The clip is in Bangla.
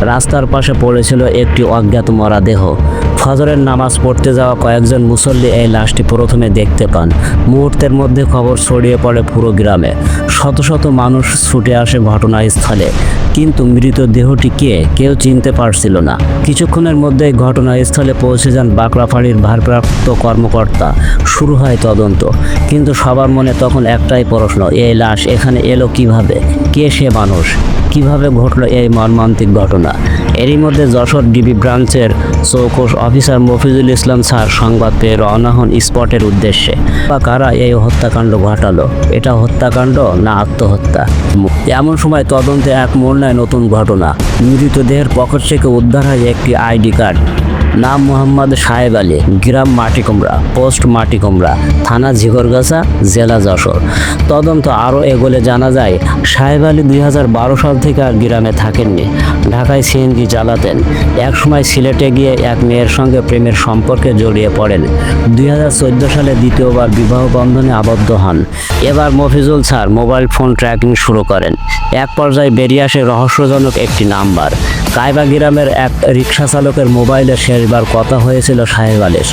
রাস্তার পাশে পড়েছিল একটি অজ্ঞাত মরাদেহ। ফজরের নামাজ পড়তে যাওয়া কয়েকজন মুসল্লি এই লাশটি প্রথমে দেখতে পান। মুহূর্তের মধ্যে খবর ছড়িয়ে পড়ে পুরো গ্রামে। শত শত মানুষ ছুটে আসে ঘটনাস্থলে। কিন্তু মৃতদেহটি কে, কেউ চিনতে পারছিল না। কিছুক্ষণের মধ্যে ঘটনাস্থলে পৌঁছে যান বাঁকড়াফাড়ির ভারপ্রাপ্ত কর্মকর্তা। শুরু হয় তদন্ত, কিন্তু সবার মনে তখন একটাই প্রশ্ন এই লাশ এখানে এলো কীভাবে? কে সে মানুষ? কীভাবে ঘটলো এই মর্মান্তিক ঘটনা? এরই মধ্যে যশোর ডিবি ব্রাঞ্চের চৌকস অফিসার মফিজুল ইসলাম স্যার সংবাদ পেয়ে রওনা হন স্পটের উদ্দেশ্যে। বা কারা এই হত্যাকাণ্ড ঘটালো? এটা হত্যাকাণ্ড না আত্মহত্যা? এমন সময় তদন্তে এক মোড় নতুন ঘটনা। মৃতদেহের পকেট থেকে উদ্ধার হয় একটি আইডি কার্ড। নাম মোহাম্মদ সাহেব আলী, গ্রাম মাটিকুমড়া পোস্ট মাটিকুমড়া থানা ঝিগরগাছা, জেলা যশোর। তদন্ত আরও এগোলে জানা যায় সাহেব আলী দুই হাজার বারো সাল থেকে আর গ্রামে থাকেননি। ঢাকায় সিএনজি চালাতেন। একসময় সিলেটে গিয়ে এক মেয়ের সঙ্গে প্রেমের সম্পর্কে জড়িয়ে পড়েন। দুই হাজার চোদ্দ সালে দ্বিতীয়বার বিবাহ বন্ধনে আবদ্ধ হন। এবার Mofizul sir mobile phone tracking শুরু করেন। এক পর্যায়ে বেরিয়ে আসে রহস্যজনক একটি নাম্বার। কায়বা গ্রামের এক রিক্সা চালকের মোবাইলে শেষবার কথা হয়েছিল সাহেব আলীর।